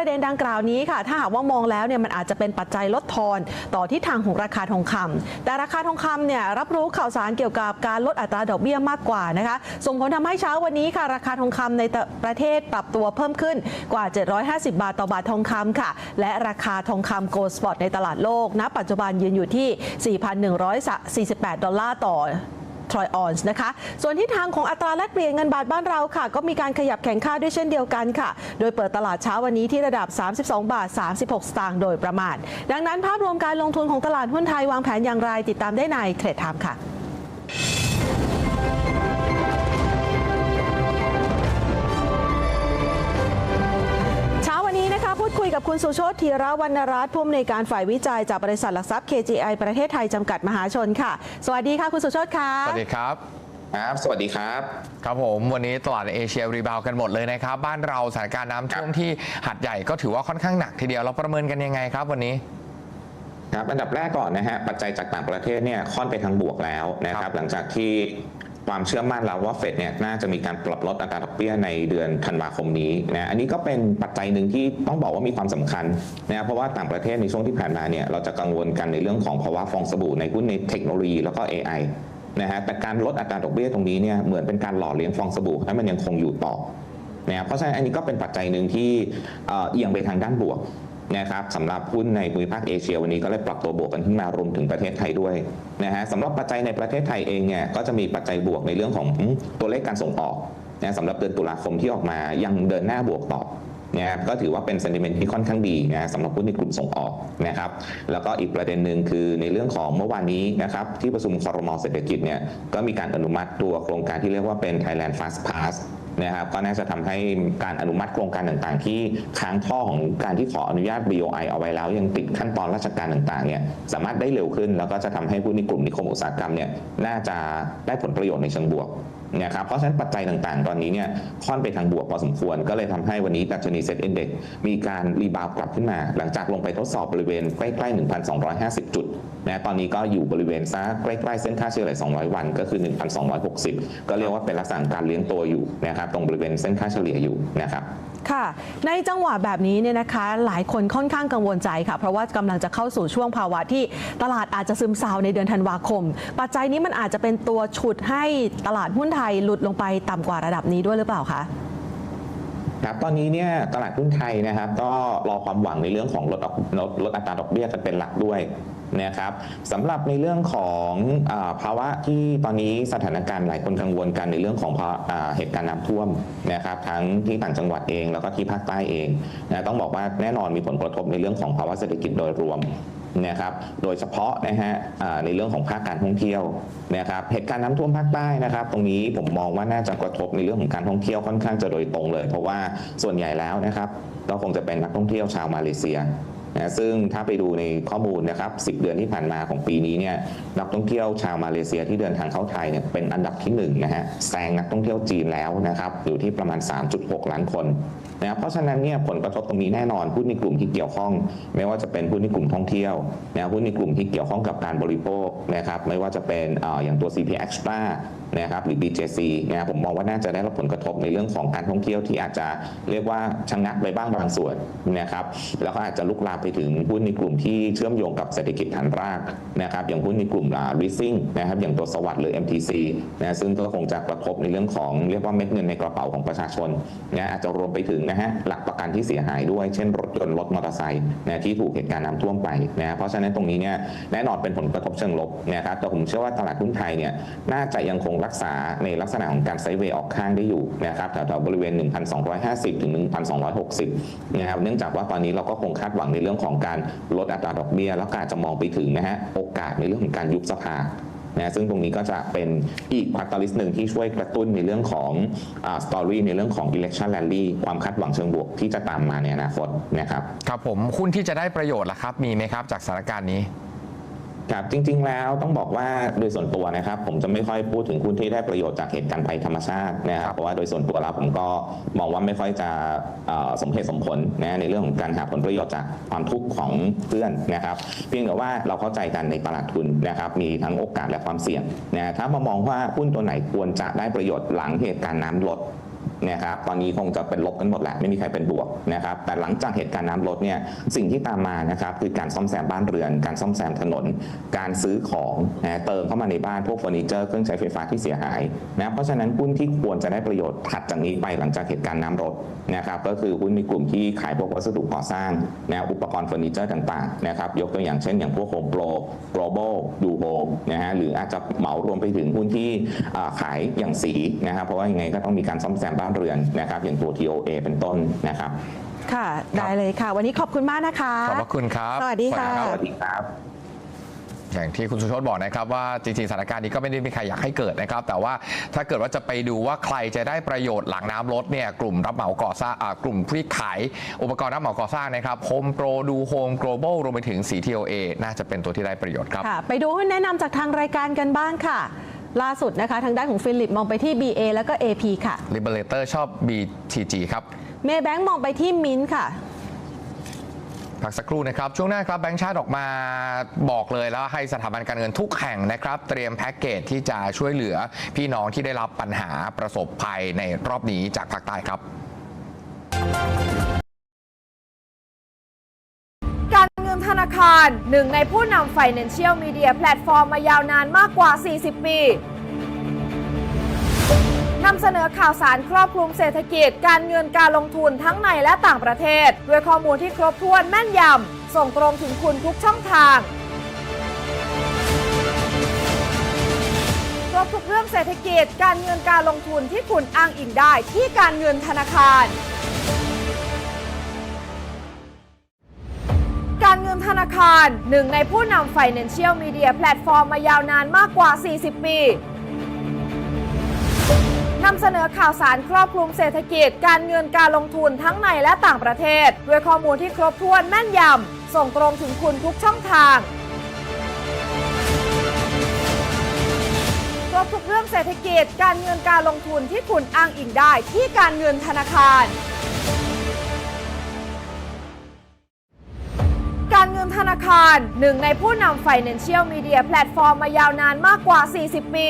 ประเด็นดังกล่าวนี้ค่ะ ถ้าหากว่ามองแล้วเนี่ยมันอาจจะเป็นปัจจัยลดทอนต่อทิศทางของราคาทองคำแต่ราคาทองคำเนี่ยรับรู้ข่าวสารเกี่ยวกับการลดอัตราดอกเบี้ยมากกว่านะคะ ส่งผลทำให้เช้าวันนี้ค่ะ ราคาทองคำในประเทศปรับตัวเพิ่มขึ้นกว่า 750 บาทต่อบาททองคำค่ะ และราคาทองคำโกลด์สปอตในตลาดโลกณปัจจุบันยืนอยู่ที่ 4,148 ดอลลาร์ต่อ ทรอยออนส์นะคะ ส่วนทิศทางของอัตราแลกเปลี่ยนเงินบาทบ้านเราค่ะ ก็มีการขยับแข่งค่าด้วยเช่นเดียวกันค่ะ โดยเปิดตลาดเช้าวันนี้ที่ระดับ 32 บาท 36 สตางค์โดยประมาณ ดังนั้นภาพรวมการลงทุนของตลาดหุ้นไทยวางแผนอย่างไรติดตามได้ในเทรดไทม์ค่ะ ดคุยกับคุณสุโชติธีระวรรณรัตน์ผู้อำนวยการฝ่ายวิจัยจากบริษัทหลักทรัพย์ KGI ประเทศไทยจำกัดมหาชนค่ะ สวัสดีค่ะคุณสุโชติค่ะสวัสดีครับครับ สวัสดีครับ ครับผม วันนี้ตลาดเอเชียรีบาวกันหมดเลยนะครับ บ้านเราสถานการณ์น้ำท่วมที่หัดใหญ่ก็ถือว่าค่อนข้างหนักทีเดียวเราประเมินกันยังไงครับวันนี้ครับอันดับแรกก่อนนะฮะปัจจัยจากต่างประเทศเนี่ยค่อนไปทางบวกแล้วนะคครัรับบหลังจากที่ ความเชื่อมั่นแล้วว่าเฟดเนี่ยน่าจะมีการปรับลดอัตราดอกเบี้ยในเดือนธันวาคมนี้นะอันนี้ก็เป็นปัจจัยหนึ่งที่ต้องบอกว่ามีความสำคัญนะเพราะว่าต่างประเทศในช่วงที่ผ่านมาเนี่ยเราจะกังวลกันในเรื่องของภาวะฟองสบู่ในหุ้นในเทคโนโลยีแล้วก็ AI นะฮะแต่การลดอัตราดอกเบี้ยตรงนี้เนี่ยเหมือนเป็นการหล่อเลี้ยงฟองสบู่ให้มันยังคงอยู่ต่อนะเพราะฉะนั้นอันนี้ก็เป็นปัจจัยหนึ่งที่เอียงไปทางด้านบวก นะครับสำหรับหุ้นในภูมิภาคเอเชียวันนี้ก็เลยปรับตัวบวกกันขึ้นมารวมถึงประเทศไทยด้วยนะฮะสำหรับปัจจัยในประเทศไทยเองเนี่ยก็จะมีปัจจัยบวกในเรื่องของตัวเลขการส่งออกนะสำหรับเดือนตุลาคมที่ออกมายังเดินหน้าบวกต่อนะครับก็ถือว่าเป็น sentiment ที่ค่อนข้างดีนะสำหรับหุ้นในกลุ่มส่งออกนะครับแล้วก็อีกประเด็นหนึ่งคือในเรื่องของเมื่อวานนี้นะครับที่ประชุมคอรมอเศรษฐกิจเนี่ยก็มีการอนุมัติตัวโครงการที่เรียกว่าเป็น Thailand Fast Pass นะครับก็น่าจะทำให้การอนุมัติโครงการต่างๆ ที่ค้างท่อของการที่ขออนุญาต BOI เอาไว้แล้ว ยังติดขั้นตอนราชการต่างๆเนี่ยสามารถได้เร็วขึ้น แล้วก็จะทำให้ผู้ในกลุ่มนิคมอุตสาหกรรมเนี่ยน่าจะได้ผลประโยชน์ในเชิงบวก นะครับเพราะฉะนั้นปัจจัยต่างๆ ตอนนี้เนี่ยค่อนไปทางบวกพอสมควร ก็เลยทำให้วันนี้ดัชนีเซ็ตอินเด็กมีการรีบาวกลับขึ้นมา หลังจากลงไปทดสอบบริเวณใกล้ๆ 1,250 จุดนะตอนนี้ก็อยู่บริเวณซะใกล้ๆ เส้นค่าเฉลี่ย 200 วันก็คือ 1,260 ก็เรียกว่าเป็นลักษณะการเลี้ยงตัวอยู่นะครับตรงบริเวณเส้นค่าเฉลี่ยอยู่นะครับ ค่ะ ในจังหวะแบบนี้เนี่ยนะคะ หลายคนค่อนข้างกังวลใจค่ะ เพราะว่ากำลังจะเข้าสู่ช่วงภาวะที่ตลาดอาจจะซึมเซาในเดือนธันวาคม ปัจจัยนี้มันอาจจะเป็นตัวฉุดให้ตลาดหุ้นไทยหลุดลงไปต่ำกว่าระดับนี้ด้วยหรือเปล่าคะครับตอนนี้เนี่ยตลาดหุ้นไทยนะครับ ก็รอความหวังในเรื่องของลดอกลดลดอัตราดอกเบี้ยกันเป็นหลักด้วย นะครับสำหรับในเรื่องของอภาวะที่ตอนนี้สถานการณ์หลายคนกังวลกันในเรื่องของเหตุการณ์น้ำท่วมนะครับทั้งที่ต่างจังหวัดเองแล้วก็ที่ภาคใต้เองนะต้องบอกว่าแน่นอนมีผลกระทบในเรื่องของภาวะเศรษฐกิจโดยรวมนะครับโดยเฉพาะนะฮะในเรื่องของภาคการท่องเที่ยวนะครับเหตุการณ์น้ำท่วมภาคใต้นะครับ ตรงนี้ผมมองว่าน่าจะกระทบในเรื่องของการท่องเที่ยวค่อนข้างจะโดยตรงเลย เพราะว่าส่วนใหญ่แล้วนะครับก็คงจะเป็นนักท่องเที่ยวชาวมาเลเซีย นะซึ่งถ้าไปดูในข้อมูลนะครับ 10 เดือนที่ผ่านมาของปีนี้เนี่ยนักท่องเที่ยวชาวมาเลเซียที่เดินทางเข้าไทยเนี่ยเป็นอันดับที่หนึ่งนะฮะแซงนักท่องเที่ยวจีนแล้วนะครับอยู่ที่ประมาณ 3.6 ล้านคน นะครับเพราะฉะนั้นเนี่ยผลกระทบตรงนี้แน่นอนหุ้นในกลุ่มที่เกี่ยวข้อง ไม่ว่าจะเป็นหุ้นในกลุ่มท่องเที่ยวนะหุ้นในกลุ่มที่เกี่ยวข้องกับการบริโภคนะครับไม่ว่าจะเป็นเอ่ออย่างตัว CP Extra นะครับหรือ BJC นะครับผมมองว่าน่าจะได้รับผลกระทบในเรื่องของการท่องเที่ยวที่อาจจะเรียกว่าชะงักไปบ้างบางส่วนนะครับแล้วก็อาจจะลุกลามไปถึงหุ้นในกลุ่มที่เชื่อมโยงกับเศรษฐกิจฐานรากนะครับอย่างหุ้นในกลุ่มอ่า leasing นะครับอย่างตัวสวัสด์หรือ MTC นะซึ่งก็คงจะกระทบในเรื่องของเรียกว่าเม็ดเงินในกระเป๋าของประชาชนนะอาจจะรวมไปถึงนะฮะหลักประกันที่เสียหายด้วยเช่นรถยนต์รถมอเตอร์ไซค์นะที่ถูกเหตุการณ์น้ำท่วมไปนะเพราะฉะนั้นตรงนี้เนี่ยแน่นอนเป็นผลกระทบเชิงลบนะครับแต่ผมเชื่อว่าตลาดหุ้นไทยเนี่ยน่าจะยังคงรักษาในลักษณะของการไซด์เวย์ออกข้างได้อยู่นะครับแถวๆบริเวณ 1,250 ถึง 1,260 นะครับเนื่องจากว่าตอนนี้เราก็คงคาดหวังในเรื่องของการลดอัตราดอกเบี้ยแล้วก็อาจจะมองไปถึงนะฮะโอกาสในเรื่องของการยุบสภา นะซึ่งตรงนี้ก็จะเป็นอีกพัตลิสหนึ่งที่ช่วยกระตุ้นในเรื่องของสตอรี่ในเรื่องของ election rally ความคาดหวังเชิงบวกที่จะตามมาในอนาคตนะครับ ครับผมหุ้นที่จะได้ประโยชน์ล่ะครับ มีไหมครับจากสถานการณ์นี้ ครับจริง ๆ แล้วต้องบอกว่าโดยส่วนตัวนะครับ ผมจะไม่ค่อยพูดถึงหุ้นที่ได้ประโยชน์จากเหตุการณ์ภัยธรรมชาตินะครับเพราะว่าโดยส่วนตัวแล้วผมก็มองว่าไม่ค่อยจะเอ่อสมเหตุสมผลนะในเรื่องของการหาผลประโยชน์จากความทุกข์ของเพื่อนนะครับ เพียงแต่ว่าเราเข้าใจกันในตลาดทุนนะครับมีทั้งโอกาสและความเสี่ยงนะถ้ามามองว่าหุ้นตัวไหนควรจะได้ประโยชน์หลังเหตุการณ์น้ำลด นะครับตอนนี้คงจะเป็นลบกันหมดแหละไม่มีใครเป็นบวกนะครับแต่หลังจากเหตุการณ์น้ำลดเนี่ยสิ่งที่ตามมานะครับคือการซ่อมแซมบ้านเรือน การซ่อมแซมถนน การซื้อของนะเติมเข้ามาในบ้านพวกเฟอร์นิเจอร์เครื่องใช้ไฟฟ้าที่เสียหายนะเพราะฉะนั้นหุ้นที่ควรจะได้ประโยชน์ถัดจากนี้ไปหลังจากเหตุการณ์น้ำลดนะครับก็คือหุ้นในกลุ่มที่ขายพวกวัสดุก่อสร้างนะอุปกรณ์เฟอร์นิเจอร์ต่างๆนะครับยกตัวอย่างเช่น อย่างพวกโฮมโปร global ดูโฮมนะฮะหรืออาจจะเหมารวมไปถึงหุ้นที่ขายอย่างสีนะครับเพราะว่ายังไงก็ต้องมีการซ่อมแซมบ้านเรือนนะครับอย่างตัว TOA เป็นต้นนะครับค่ะ ได้เลยค่ะ วันนี้ขอบคุณมากนะคะ ขอบพระคุณครับ สวัสดีค่ะรับสวัสดีครับอย่างที่คุณสุชดบอกนะครับว่าจริงๆสถานการณ์นี้ก็ไม่ได้มีใครอยากให้เกิดนะครับ แต่ว่าถ้าเกิดว่าจะไปดูว่าใครจะได้ประโยชน์หลังน้ำลดเนี่ยกลุ่มรับเหมาก่อสร้างอ่ากลุ่มผู้ที่ขาย อุปกรณ์รับเหมาก่อสร้างนะครับโฮมโปรดูโฮม global รวมไปถึง CTOA น่าจะเป็นตัวที่ได้ประโยชน์ครับค่ะไปดูหุ้นแนะนำจากทางรายการกันบ้างค่ะ ล่าสุดนะคะ ทางด้านของฟิลิปมองไปที่ BA แล้วก็ AP ค่ะ Liberator ชอบ BTG ครับ เมย์แบงค์มองไปที่มินค่ะ พักสักครู่นะครับ ช่วงหน้าครับแบงก์ชาติออกมาบอกเลยแล้วให้สถาบันการเงินทุกแห่งนะครับ เตรียมแพ็กเกจที่จะช่วยเหลือพี่น้องที่ได้รับปัญหาประสบภัยในรอบนี้จากภาคใต้ครับาคารหนึ่งในผู้นำ Financial Media แพลตฟอร์มมายาวนานมากกว่า 40 ปีนำเสนอข่าวสารครอบคลุมเศรษฐกิจ การเงินการลงทุนทั้งในและต่างประเทศ ด้วยข้อมูลที่ครบถ้วนแม่นยำ ส่งตรงถึงคุณทุกช่องทาง ครบทุกเรื่องเศรษฐกิจ การเงินการลงทุนที่คุณอ้างอิงได้ที่การเงินธนาคาร ธนาคาร หนึ่งในผู้นำ Financial Media แพลตฟอร์มมายาวนานมากกว่า 40 ปีนำเสนอข่าวสารครอบคลุมเศรษฐกิจ การเงินการลงทุนทั้งในและต่างประเทศ ด้วยข้อมูลที่ครบถ้วนแม่นยำ ส่งตรงถึงคุณทุกช่องทาง ครบทุกเรื่องเศรษฐกิจ การเงินการลงทุนที่คุณอ้างอิงได้ที่การเงินธนาคาราคารหนึ่งในผู้นำ Financial Media แพลตฟอร์มมายาวนานมากกว่า 40 ปี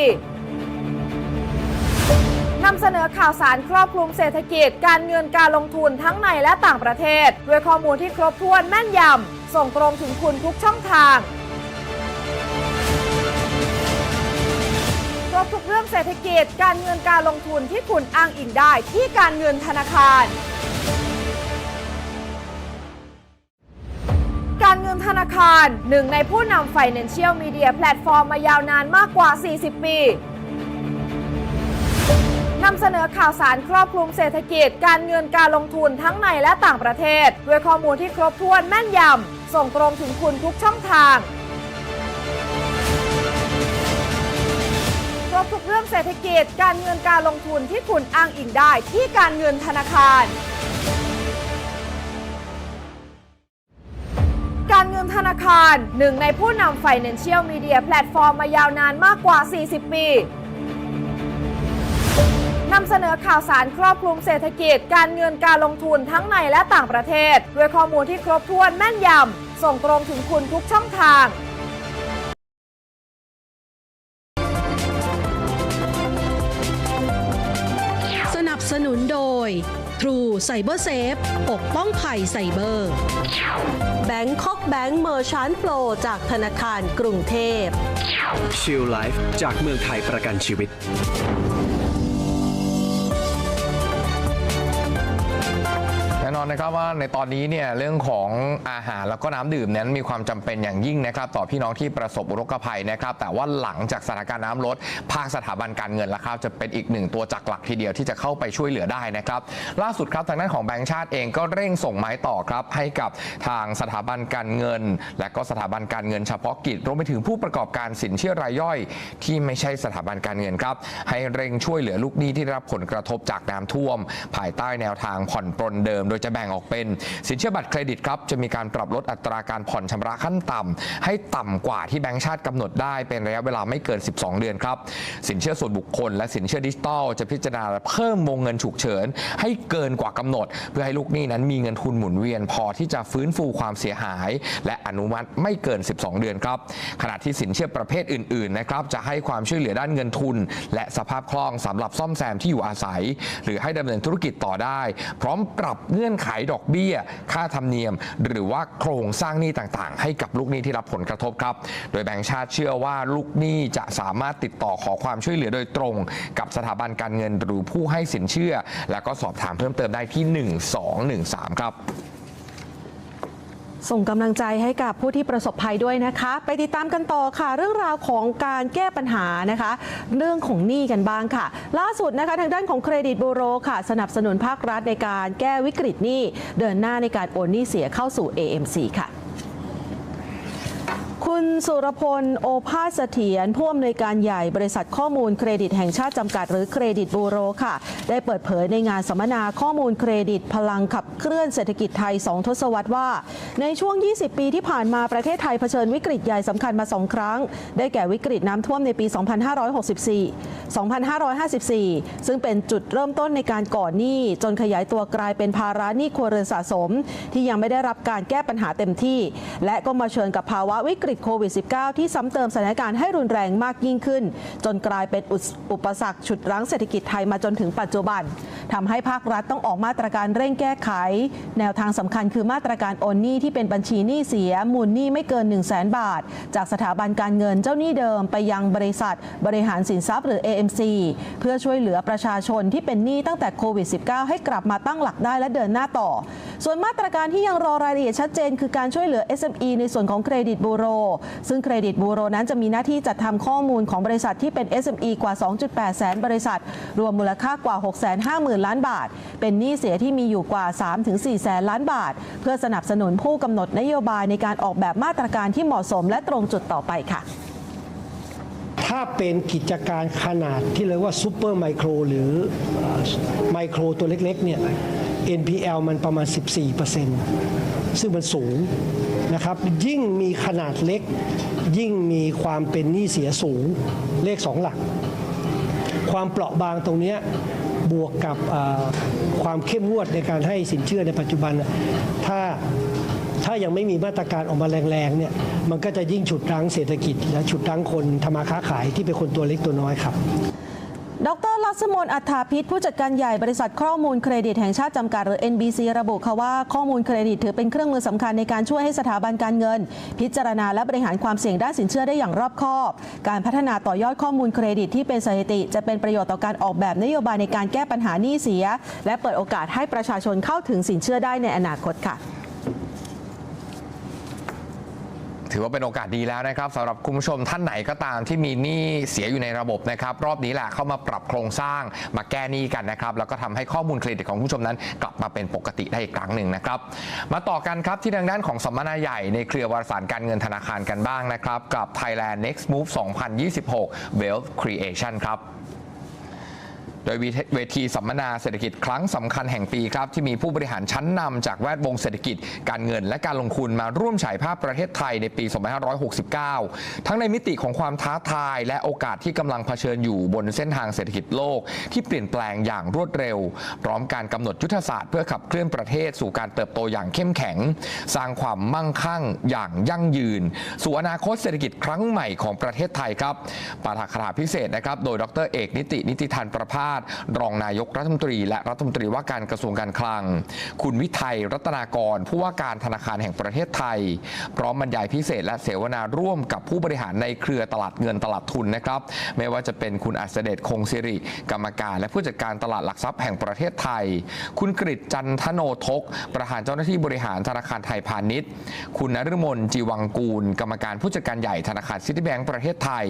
นำเสนอข่าวสารครอบคลุมเศรษฐกิจ การเงินการลงทุนทั้งในและต่างประเทศ ด้วยข้อมูลที่ครบถ้วนแม่นยำ ส่งตรงถึงคุณทุกช่องทาง ครบทุกเรื่องเศรษฐกิจ การเงินการลงทุนที่คุณอ้างอิงได้ที่การเงินธนาคาร ธนาคาร หนึ่งในผู้นำ Financial Media แพลตฟอร์มมายาวนานมากกว่า 40 ปีนำเสนอข่าวสารครอบคลุมเศรษฐกิจ การเงินการลงทุนทั้งในและต่างประเทศ ด้วยข้อมูลที่ครบถ้วนแม่นยำ ส่งตรงถึงคุณทุกช่องทาง ครบทุกเรื่องเศรษฐกิจ การเงินการลงทุนที่คุณอ้างอิงได้ที่การเงินธนาคาร การเงินธนาคาร หนึ่งในผู้นำ Financial Media แพลตฟอร์มมายาวนานมากกว่า 40 ปีนำเสนอข่าวสารครอบคลุมเศรษฐกิจ การเงินการลงทุนทั้งในและต่างประเทศ ด้วยข้อมูลที่ครบถ้วนแม่นยำ ส่งตรงถึงคุณทุกช่องทางสนับสนุนโดย True Cyber Safe ปกป้องภัยไซเบอร์ Bangkok Bank Merchant Pro จากธนาคารกรุงเทพชิลไลฟ์จากเมืองไทยประกันชีวิต อนนะครับว่าในตอนนี้เนี่ยเรื่องของอาหารแล้วก็น้ำดื่มนั้นมีความจำเป็นอย่างยิ่งนะครับ ต่อพี่น้องที่ประสบอุทกภัยนะครับ แต่ว่าหลังจากสถานการณ์น้ำลดภาคสถาบันการเงินละครับจะเป็นอีกหนึ่งตัวจักรหลักทีเดียวที่จะเข้าไปช่วยเหลือได้นะครับ ล่าสุดครับทางด้านของแบงก์ชาติเองก็เร่งส่งไม้ต่อครับให้กับทางสถาบันการเงิน และก็สถาบันการเงินเฉพาะกิจรวมไปถึงผู้ประกอบการสินเชื่อรายย่อย ที่ไม่ใช่สถาบันการเงินครับให้เร่งช่วยเหลือลูกหนี้ที่ได้รับผลกระทบจากน้ำท่วม ภายใต้แนวทางผ่อนปรนเดิม โดยจะจะแบ่งออกเป็น สินเชื่อบัตรเครดิตครับจะมีการปรับลดอัตราการผ่อนชำระขั้นต่ำให้ต่ำกว่าที่แบงก์ชาติกำหนดได้เป็นระยะเวลาไม่เกิน 12 เดือนครับ สินเชื่อส่วนบุคคล และสินเชื่อดิจิทัลจะพิจารณาเพิ่มวงเงินฉุกเฉิน ให้เกินกว่ากำหนด เพื่อให้ลูกหนี้นั้นมีเงินทุนหมุนเวียน พอที่จะฟื้นฟูความเสียหาย และอนุมัติไม่เกิน 12 เดือนครับขณะที่สินเชื่อประเภทอื่นๆนะครับจะให้ความช่วยเหลือด้านเงินทุน และสภาพคล่องสำหรับซ่อมแซมที่อยู่อาศัย หรือให้ดำเนินธุรกิจต่อได้ พร้อมปรับเงื่อนไขดอกเบี้ย ค่าธรรมเนียม หรือว่าโครงสร้างหนี้ต่างๆ ให้กับลูกหนี้ที่รับผลกระทบครับ โดยแบงก์ชาติเชื่อว่าลูกหนี้จะสามารถติดต่อขอความช่วยเหลือโดยตรง กับสถาบันการเงินหรือผู้ให้สินเชื่อ แล้วก็สอบถามเพิ่มเติมได้ที่ 1213 ครับ ส่งกำลังใจให้กับผู้ที่ประสบภัยด้วยนะคะ ไปติดตามกันต่อค่ะ เรื่องราวของการแก้ปัญหานะคะ เรื่องของหนี้กันบ้างค่ะ ล่าสุดนะคะทางด้านของเครดิตบูโรค่ะ สนับสนุนภาครัฐในการแก้วิกฤตหนี้ เดินหน้าในการโอนหนี้เสียเข้าสู่ AMC ค่ะ คุณสุรพล โอภาสเสถียรผู้อำนวยการใหญ่บริษัทข้อมูลเครดิตแห่งชาติจำกัดหรือเครดิตบูโรค่ะ ได้เปิดเผยในงานสัมมนาข้อมูลเครดิตพลังขับเคลื่อนเศรษฐกิจไทย 2 ทศวรรษว่า ในช่วง 20 ปีที่ผ่านมาประเทศไทยเผชิญวิกฤตใหญ่สำคัญมา 2 ครั้ง ได้แก่วิกฤตน้ำท่วมในปี 2564 2554 ซึ่งเป็นจุดเริ่มต้นในการก่อหนี้ จนขยายตัวกลายเป็นภาระหนี้ครัวเรือนสะสม ที่ยังไม่ได้รับการแก้ปัญหาเต็มที่ และก็มาเชิญกับภาวะวิกฤตโควิด -19 ที่ซ้ำเติมสถานการณ์ให้รุนแรงมากยิ่งขึ้น จนกลายเป็นอุสอุปสรรคฉุดรั้งเศรษฐกิจไทยมาจนถึงปัจจุบันทำให้ภาครัฐต้องออกมาตรการเร่งแก้ไข แนวทางสำคัญคือมาตรการโอนหนี้ที่เป็นบัญชีหนี้เสีย มูลหนี้ไม่เกิน 1 0 0 0 0แบาท จากสถาบันการเงินเจ้าหนี้เดิมไปยังบริษัท บริหารสินทรัพย์หรือ AMC เพื่อช่วยเหลือประชาชนที่เป็นหนี้ตั้งแต่โควิด -19 ให้กลับมาตั้งหลักได้และเดินหน้าต่อ ส่วนมาตรการที่ยังรอรายละเอียดชัดเจน คือการช่วยเหลือ SME ในส่วนของเครดิตบูโรซึ่งเครดิตบูโรนั้นจะมีหน้าที่จัดทำข้อมูลของบริษัทที่เป็น SME กว่า 2.8 แสนบริษัท รวมมูลค่ากว่า 650,000 ล้านบาท เป็นหนี้เสียที่มีอยู่กว่า 3-4 แสนล้านบาท เพื่อสนับสนุนผู้กำหนดนโยบายในการออกแบบมาตรการที่เหมาะสมและตรงจุดต่อไปค่ะ ถ้าเป็นกิจการขนาดที่เรียกว่าซูเปอร์ไมโครหรือไมโครตัวเล็กๆเนี่ย NPL มันประมาณ 14%ซึ่งมันสูงนะครับ ยิ่งมีขนาดเล็ก ยิ่งมีความเป็นหนี้เสียสูงเลข 2 หลัก ความเปราะบางตรงนี้บวกกับความเข้มงวดในการให้สินเชื่อในปัจจุบันถ้า ถ้ายังไม่มีมาตรการออกมาแรงๆเนี่ยมันก็จะยิ่งฉุดรั้งเศรษฐกิจ และฉุดรั้งคนทำมาค้าขายที่เป็นคนตัวเล็กตัวน้อยครับดรลักษมนอัฏฐาพิษผู้จัดการใหญ่บริษัทข้อมูลเครดิตแห่งชาติจำกัดหรือ NBC ระบุค่ะว่าข้อมูลเครดิตถือเป็นเครื่องมือสำคัญในการช่วยให้สถาบันการเงิน พิจารณาและบริหารความเสี่ยงด้านสินเชื่อได้อย่างรอบคอบ การพัฒนาต่อยอดข้อมูลเครดิตที่เป็นสถิติ จะเป็นประโยชน์ต่อการออกแบบนโยบายในการแก้ปัญหาหนี้เสีย และเปิดโอกาสให้ประชาชนเข้าถึงสินเชื่อได้ในอนาคตค่ะ ถือว่าเป็นโอกาสดีแล้วนะครับสำหรับคุณผู้ชมท่านไหนก็ตามที่มีหนี้เสียอยู่ในระบบนะครับ รอบนี้แหละเข้ามาปรับโครงสร้างมาแก้หนี้กันนะครับ แล้วก็ทำให้ข้อมูลเครดิตของคุณผู้ชมนั้น กลับมาเป็นปกติได้อีกครั้งหนึ่งนะครับ มาต่อกันครับที่ทางด้านของสัมมนาใหญ่ในเครือวารสารการเงินธนาคารกันบ้างนะครับ กับ Thailand Next Move 2026 Wealth Creation ครับ โดยเวทีสัมมนาเศรษฐกิจครั้งสำคัญแห่งปีครับ ที่มีผู้บริหารชั้นนำจากแวดวงเศรษฐกิจการเงิน และการลงทุนมาร่วมฉายภาพประเทศไทยในปี 2569 ทั้งในมิติของความท้าทาย และโอกาสที่กำลังเผชิญอยู่บนเส้นทางเศรษฐกิจโลก ที่เปลี่ยนแปลงอย่างรวดเร็ว พร้อมการกำหนดยุทธศาสตร์เพื่อขับเคลื่อนประเทศสู่การเติบโตอย่างเข้มแข็ง สร้างความมั่งคั่งอย่างยั่งยืน สู่อนาคตเศรษฐกิจครั้งใหม่ของประเทศไทยครับปาฐกถาพิเศษนะครับ โดยดรเอกนิตินิติธันประพาสรองนายกรัฐมนตรี และรัฐมนตรีว่าการกระทรวงการคลัง คุณวิทัยรัตนากร ผู้ว่าการธนาคารแห่งประเทศไทย พร้อมบรรยายพิเศษและเสวนาร่วมกับผู้บริหารในเครือตลาดเงินตลาดทุนนะครับ ไม่ว่าจะเป็นคุณอัศเดชคงสิริ กรรมการ และผู้จัดการตลาดหลักทรัพย์แห่งประเทศไทย คุณกฤษจันทโนทก ประธานเจ้าหน้าที่บริหารธนาคารไทยพาณิชย์ คุณนฤมลจีวังกูล กรรมการผู้จัดการใหญ่ธนาคารซิตี้แบงก์ประเทศไทย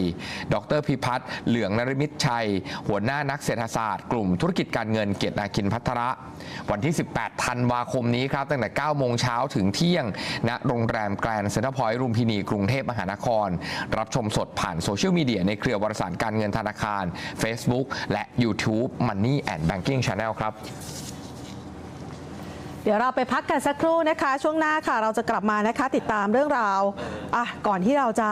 ดรพิพัฒน์เหลืองนริมิตรชัย หัวหน้านักเศรษฐศาสตร์ กลุ่มธุรกิจการเงินเกียรตินาคินพัทระ วันที่ 18 ธันวาคมนี้ครับ ตั้งแต่ 9 โมงเช้าถึงเที่ยงณโรงแรมแกรนด์เซ็นทรัลพอยต์รุมพินี กรุงเทพมหานคร รับชมสดผ่านโซเชียลมีเดียในเครือวารสารการเงินธนาคาร Facebook และ YouTube Money and Banking Channel ครับ เดี๋ยวเราไปพักกันสักครู่นะคะ ช่วงหน้าค่ะ เราจะกลับมานะคะ ติดตามเรื่องราวอะก่อนที่เราจะ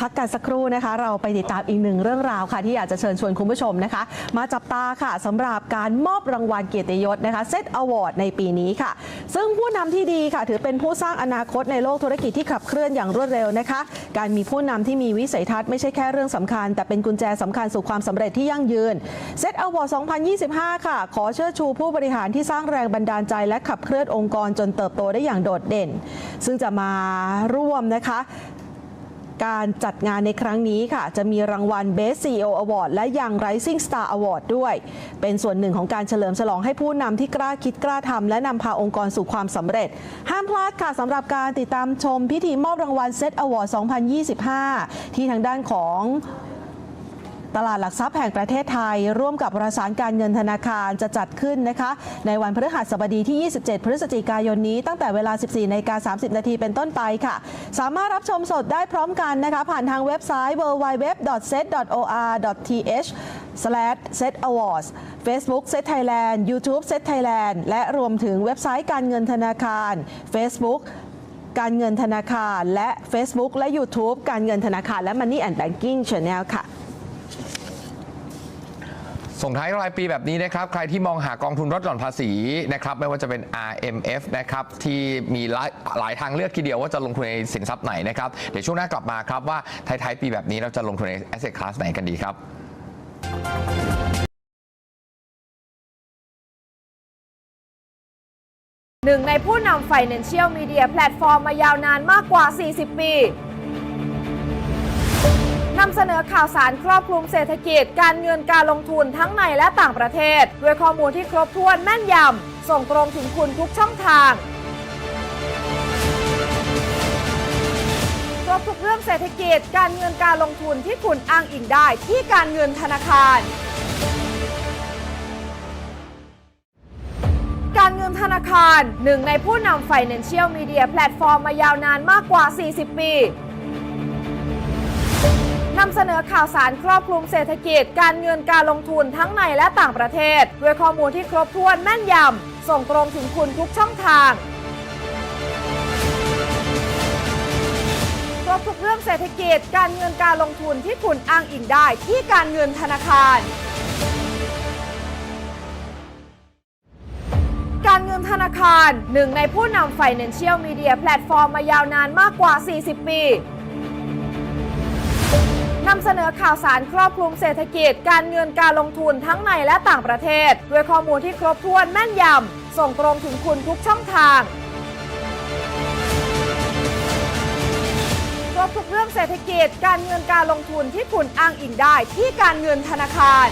พักกันสักครู่นะคะ เราไปติดตามอีกหนึ่งเรื่องราวค่ะ ที่อยากจะเชิญชวนคุณผู้ชมนะคะ มาจับตาค่ะสำหรับการมอบรางวัลเกียรติยศนะคะเซตอวอร์ดในปีนี้ค่ะ ซึ่งผู้นำที่ดีค่ะ ถือเป็นผู้สร้างอนาคตในโลกธุรกิจที่ขับเคลื่อนอย่างรวดเร็วนะคะ การมีผู้นำที่มีวิสัยทัศน์ไม่ใช่แค่เรื่องสำคัญ แต่เป็นกุญแจสำคัญสู่ความสำเร็จที่ยั่งยืนเซตอวอร์ด2025 ค่ะ ขอเชิดชูผู้บริหารที่สร้างแรงบันดาลใจและขับเคลื่อนองค์กรจนเติบโตได้อย่างโดดเด่น ซึ่งจะมาร่วมนะคะการจัดงานในครั้งนี้ค่ะ จะมีรางวัล Best CEO Award และยัง Rising Star Award ด้วย เป็นส่วนหนึ่งของการเฉลิมฉลองให้ผู้นำที่กล้าคิดกล้าทำและนำพาองค์กรสู่ความสำเร็จ ห้ามพลาดค่ะสำหรับการติดตามชมพิธีมอบรางวัล Set Award 2025 ที่ทางด้านของ ตลาดหลักทรัพย์แห่งประเทศไทย ร่วมกับประสานการเงินธนาคารจะจัดขึ้นนะคะในวันพฤหัสบดีที่ 27 พฤศจิกายนนี้ ตั้งแต่เวลา 14นาฬิกา30 นาทีเป็นต้นไปค่ะ สามารถรับชมสดได้พร้อมกันนะคะผ่านทางเว็บไซต์ www.set.or.th set awards Facebook Set Thailand YouTube Set Thailand และรวมถึงเว็บไซต์การเงินธนาคาร Facebook การเงินธนาคาร และ Facebook และ YouTube การเงินธนาคารและ Money and Banking Channel ค่ะ ส่งท้ายรายปีแบบนี้นะครับ ใครที่มองหากองทุนลดหย่อนภาษีนะครับ ไม่ว่าจะเป็น RMF นะครับ ที่มีหลายหลายทางเลือกทีเดียวว่าจะลงทุนในสินทรัพย์ไหนนะครับ เดี๋ยวช่วงหน้ากลับมาครับว่าท้ายๆปีแบบนี้เราจะลงทุนใน asset class ไหนกันดีครับ หนึ่งในผู้นำ Financial Media แพลตฟอร์มมายาวนานมากกว่า 40 ปี นำเสนอข่าวสารครอบคลุมเศรษฐกิจ การเงินการลงทุนทั้งในและต่างประเทศ ด้วยข้อมูลที่ครบถ้วนแม่นยำ ส่งตรงถึงคุณทุกช่องทาง ครบทุกเรื่องเศรษฐกิจ การเงินการลงทุนที่คุณอ้างอิงได้ที่การเงินธนาคารการเงินธนาคารหนึ่งในผู้นำ Financial Media แพลตฟอร์มมายาวนานมากกว่า 40 ปี นำเสนอข่าวสารครอบคลุมเศรษฐกิจ การเงินการลงทุนทั้งในและต่างประเทศ ด้วยข้อมูลที่ครบถ้วนแม่นยำ ส่งตรงถึงคุณทุกช่องทางครบทุกเรื่องเศรษฐกิจ การเงินการลงทุนที่คุณอ้างอิงได้ที่การเงินธนาคารการเงินธนาคารหนึ่งในผู้นำ Financial Media แพลตฟอร์มมายาวนานมากกว่า 40 ปี นำเสนอข่าวสารครอบคลุมเศรษฐกิจ การเงินการลงทุนทั้งในและต่างประเทศ ด้วยข้อมูลที่ครบถ้วนแม่นยำ ส่งตรงถึงคุณทุกช่องทางครบทุกเรื่องเศรษฐกิจ การเงินการลงทุนที่คุณอ้างอิงได้ที่การเงินธนาคาร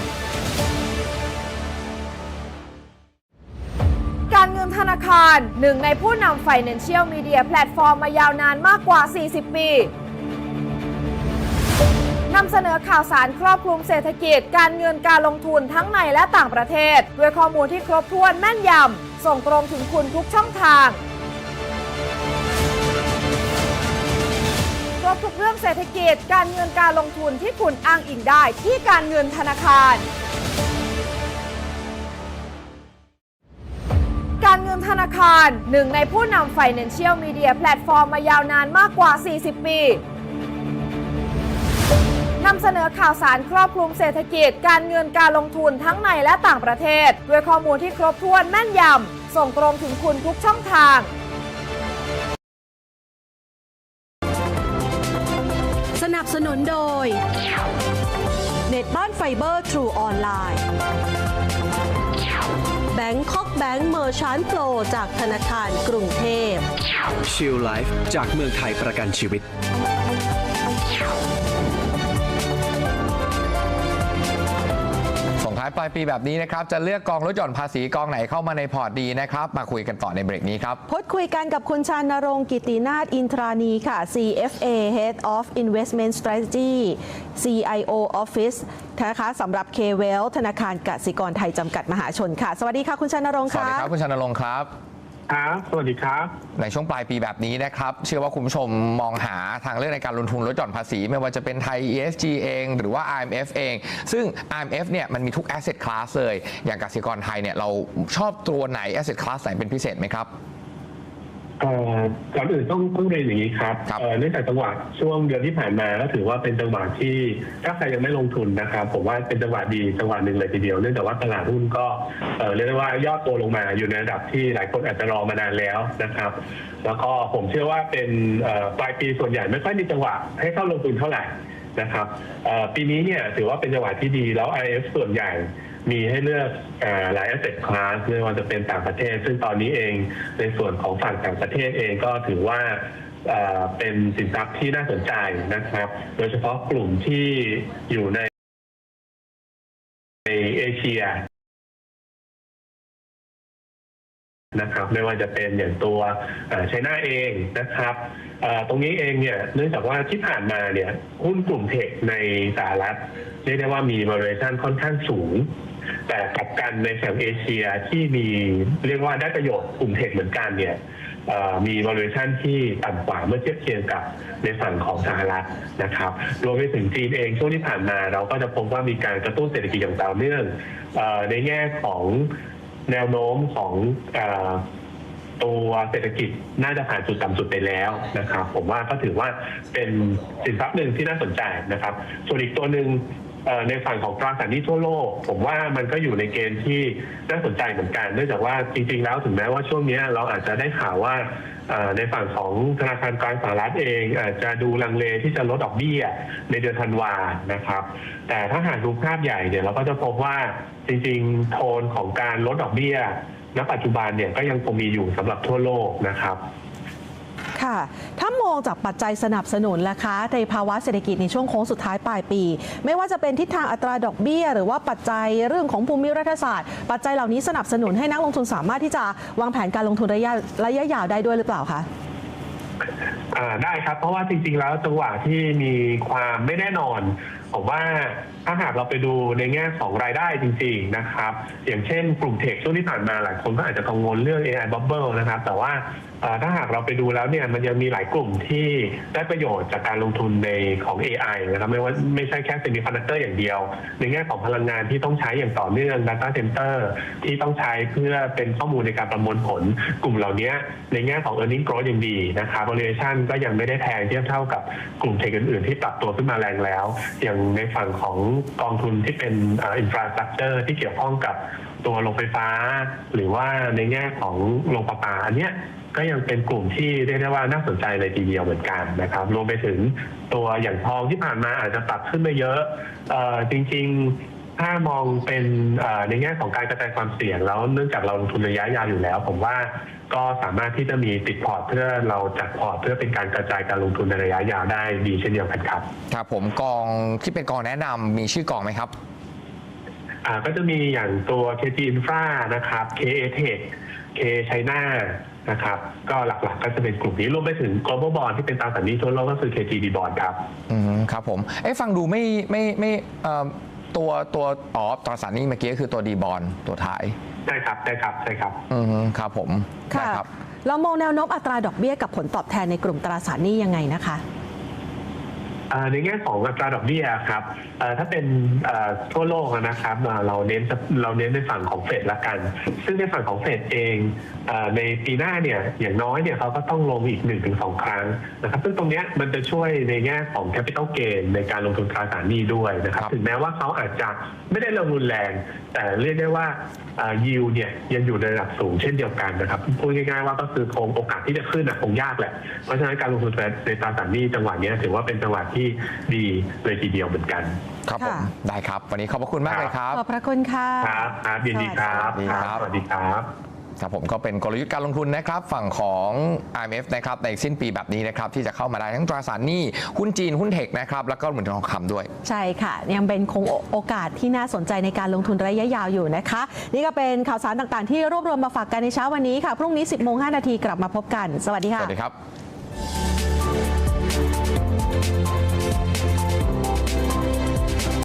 การเงินธนาคารหนึ่งในผู้นำ Financial Media แพลตฟอร์มมายาวนานมากกว่า 40 ปี นำเสนอข่าวสารครอบคลุมเศรษฐกิจ การเงินการลงทุนทั้งในและต่างประเทศ ด้วยข้อมูลที่ครบถ้วนแม่นยำ ส่งตรงถึงคุณทุกช่องทาง ครบทุกเรื่องเศรษฐกิจ การเงินการลงทุนที่คุณอ้างอิงได้ที่การเงินธนาคารการเงินธนาคารหนึ่งในผู้นำ Financial Media แพลตฟอร์มมายาวนานมากกว่า 40 ปี นำเสนอข่าวสารครอบคลุมเศรษฐกิจ การเงินการลงทุนทั้งในและต่างประเทศ ด้วยข้อมูลที่ครบถ้วนแม่นยำ ส่งตรงถึงคุณทุกช่องทาง สนับสนุนโดย เน็ตบ้านไฟเบอร์ True ออนไลน์แบงคอกแบงก์เมอร์ชันโปรจากธนาคารกรุงเทพชิลไลฟ์จากเมืองไทยประกันชีวิตายปลายปีแบบนี้นะครับ จะเลือกกองลดหย่อนภาษีกองไหนเข้ามาในพอร์ตดีนะครับ มาคุยกันต่อในเบรกนี้ครับ พูดคุยกันกับคุณชานรงค์กิตินาถอินทรานีค่ะ CFA Head of Investment Strategy CIO Office นะคะสำหรับ K-Well ธนาคารกสิกรไทยจำกัดมหาชนค่ะ สวัสดีค่ะคุณชานรงค์สวัสค่ะ ดีครับ คุณชนรงค์ครับ ครับสวัสดีครับ ในช่วงปลายปีแบบนี้นะครับ เชื่อว่าคุณผู้ชมมองหาทางเลือกในการลงทุนลดหย่อนภาษี ไม่ว่าจะเป็นไทย ESG เอง หรือว่า IMF เอง ซึ่ง IMF เนี่ยมันมีทุก asset class เลย อย่างกสิกรไทยเนี่ยเราชอบตัวไหน asset class ไหนเป็นพิเศษไหมครับ ก่อนอื่นต้องต้องเรียนอย่างนี้ครับครับเอ่อเนื่องจากจังหวะช่วงเดือนที่ผ่านมาก็ถือว่าเป็นจังหวะที่ถ้าใครยังไม่ลงทุนนะครับ ผมว่าเป็นจังหวะดีจังหวะหนึ่งเลยทีเดียวเนื่องจากว่าตลาดหุ้นก็เอ่อเรียกได้ว่ายอดตัวลงมาอยู่ในระดับที่หลายคนอาจจะรอมานานแล้วนะครับ แล้วก็ผมเชื่อว่าเป็นเอ่อปลายปีส่วนใหญ่ไม่ค่อยมีจังหวะให้เข้าลงทุนเท่าไหร่นะครับเอ่อปีนี้เนี่ยถือว่าเป็นจังหวะที่ดีแล้ว IF ส่วนใหญ่ มีให้เลือกอหลาย asset class ไม่ว่าจะเป็นต่างประเทศ ซึ่งตอนนี้เองในส่วนของฝั่งต่างประเทศเองก็ถือว่าเป็นสินทรัพย์ที่น่าสนใจนะครับ โดยเฉพาะกลุ่มที่อยู่ในในเอเชียนะครับไม่ว่าจะเป็นอย่างตัวไชน่าเองนะครับตรงนี้เองเนี่ยเนื่องจากว่าที่ผ่านมาเนี่ยหุ้นกลุ่มเทคในสหรัฐเรียกได้ว่ามี valuation ค่อนข้างสูง แต่กับกันในแถบเอเชียที่มีเรียกว่าได้ประโยชน์กลุ่มเทคเหมือนกันเนี่ยมี valuation ที่ต่ำกว่าเมื่อเทียบเคียงกับในฝั่งของสหรัฐนะครับ รวมไปถึงจีนเองช่วงที่ผ่านมาเราก็จะพบว่ามีการกระตุ้นเศรษฐกิจอย่างต่อเนื่องอในแง่ของแนวโน้มของอตัวเศรษฐกิจน่าจะผ่านจุดต่ำสุดไปแล้วนะครับ ผมว่าก็ถือว่าเป็นสินทรัพย์หนึ่งที่น่าสนใจนะครับ ส่วนอีกตัวหนึ่ง ในฝั่งของตราสารหนี้ทั่วโลก ผมว่ามันก็อยู่ในเกณฑ์ที่น่าสนใจเหมือนกันเนื่องจากว่าจริงๆแล้วถึงแม้ว่าช่วงนี้เราอาจจะได้ข่าวว่าในฝั่งของธนาคารกลางสหรัฐเองอาจจะดูลังเลที่จะลดดอกเบี้ยในเดือนธันวานะครับ แต่ถ้าหากดูภาพใหญ่เนี่ยเราก็จะพบว่าจริงๆ โทนของการลดดอกเบี้ยณปัจจุบันเนี่ยก็ยังคงมีอยู่สำหรับทั่วโลกนะครับ ค่ะ ถ้ามองจากปัจจัยสนับสนุนล่ะคะในภาวะเศรษฐกิจในช่วงโค้งสุดท้ายปลายปี ไม่ว่าจะเป็นทิศทางอัตราดอกเบี้ย หรือว่าปัจจัยเรื่องของภูมิรัฐศาสตร์ ปัจจัยเหล่านี้สนับสนุนให้นักลงทุนสามารถที่จะวางแผนการลงทุนระยะระยะยาวได้ด้วยหรือเปล่าคะได้ครับเพราะว่าจริงๆแล้วจังหวะที่มีความไม่แน่นอน ผมว่าถ้าหากเราไปดูในแง่ของรายได้จริงๆนะครับ อย่างเช่นกลุ่มเทคช่วงที่ผ่านมาหลายคนก็อาจจะกังวลเรื่อง AI bubble นะครับ แต่ว่าถ้าหากเราไปดูแล้วเนี่ยมันยังมีหลายกลุ่มที่ได้ประโยชน์จากการลงทุนในของ AI นะครับไม่ว่าไม่ใช่แค่ semiconductor อย่างเดียว ในแง่ของพลังงานที่ต้องใช้อย่างต่อเนื่อง data center ที่ต้องใช้เพื่อเป็นข้อมูลในการประมวลผล กลุ่มเหล่านี้ในแง่ของ earning growth ยังดีนะครับ valuation ก็ยังไม่ได้แพงเทียบเท่ากับกลุ่มเทคอื่นๆ ที่ปรับตัวขึ้นมาแรงแล้ว อย่างในฝั่งของกองทุนที่เป็นอินฟราสตรักเจอร์ที่เกี่ยวข้องกับตัวโรงไฟฟ้า หรือว่าในแง่ของโรงประปาอันเนี้ย ก็ยังเป็นกลุ่มที่เรียกได้ว่าน่าสนใจเลยทีเดียวเหมือนกันนะครับ รวมไปถึงตัวอย่างทองที่ผ่านมาอาจจะปรับขึ้นมาเยอะเอ่อจริง ๆถ้ามองเป็นเอ่อในแง่ของการกระจายความเสี่ยงแล้วเนื่องจากเราลงทุนระยะยาวอยู่แล้ว ผมว่าก็สามารถที่จะมีติดพอร์ตเพื่อเราจัดพอร์ตเพื่อเป็นการกระจายการลงทุนในระยะยาวได้ดีเช่นเดียวกันครับครับผมกองที่เป็นกองแนะนำมีชื่อกองไหมครับอ่าก็จะมีอย่างตัว KT Infra นะครับ KA Tech K China นะครับ ก็หลักๆก็จะเป็นกลุ่มนี้รวมไปถึง global bond ที่เป็นตราสารหนี้ทั่วโลกก็คือ KTD bond ครับ อืมครับผม เอ๊ะฟังดูไม่ไม่ไม่เอ่อตัวตัวอ๋อตราสารหนี้เมื่อกี้ก็คือตัวดีบอลตัวท้าย ใช่ครับใช่ครับใช่ครับ อืมครับผมค่ะได้ครับ เรามองแนวโน้มอัตราดอกเบี้ยกับผลตอบแทนในกลุ่มตราสารหนี้ยังไงนะคะอ่า ในแง่ของอัตราดอกเบี้ยครับเอ่อถ้าเป็นเอ่อทั่วโลกนะครับอ่าเราเน้นเราเน้นในฝั่งของเฟดละกัน ซึ่งในฝั่งของเฟดเองเอ่อในปีหน้าเนี่ยอย่างน้อยเนี่ยเขาก็ต้องลงอีก 1-2 ครั้งนะครับซึ่งตรงเนี้ยมันจะช่วยในแง่ของ capital gain ในการลงทุนตราสารหนี้ด้วยนะครับครับถึงแม้ว่าเขาอาจจะไม่ได้ลงรุนแรง แต่เรียกได้ว่ายิวเนี่ยยังอยู่ในระดับสูงเช่นเดียวกันนะครับพูดง่ายๆว่าก็คือคงโอกาสที่จะขึ้นนะคงยากแหละเพราะฉะนั้นการลงทุนในตราสารหนี้จังหวะเนี้ยถือว่าเป็นจังหวะที่ดีเลยทีเดียวเหมือนกัน ครับผม ค่ะ ได้ครับ วันนี้ขอบพระคุณมากเลยครับ ขอบพระคุณค่ะ ครับครับยินดีครับสวัสดีครับ สวัสดีครับ ครับผมก็เป็นกลยุทธ์การลงทุนนะครับฝั่งของ IMF นะครับในสิ้นปีแบบนี้นะครับที่จะเข้ามาได้ทั้งตราสารหนี้หุ้นจีนหุ้นเทคนะครับแล้วก็เหมือนทองคำด้วย ใช่ค่ะ ยังเป็นคงโอกาสที่น่าสนใจในการลงทุนระยะยาวอยู่นะคะ นี่ก็เป็นข่าวสารต่างๆ ที่รวบรวมมาฝากกันในเช้าวันนี้ค่ะ พรุ่งนี้ 10โมง5นาทีกลับมาพบกัน สวัสดีสค่ะ วัสดีครับ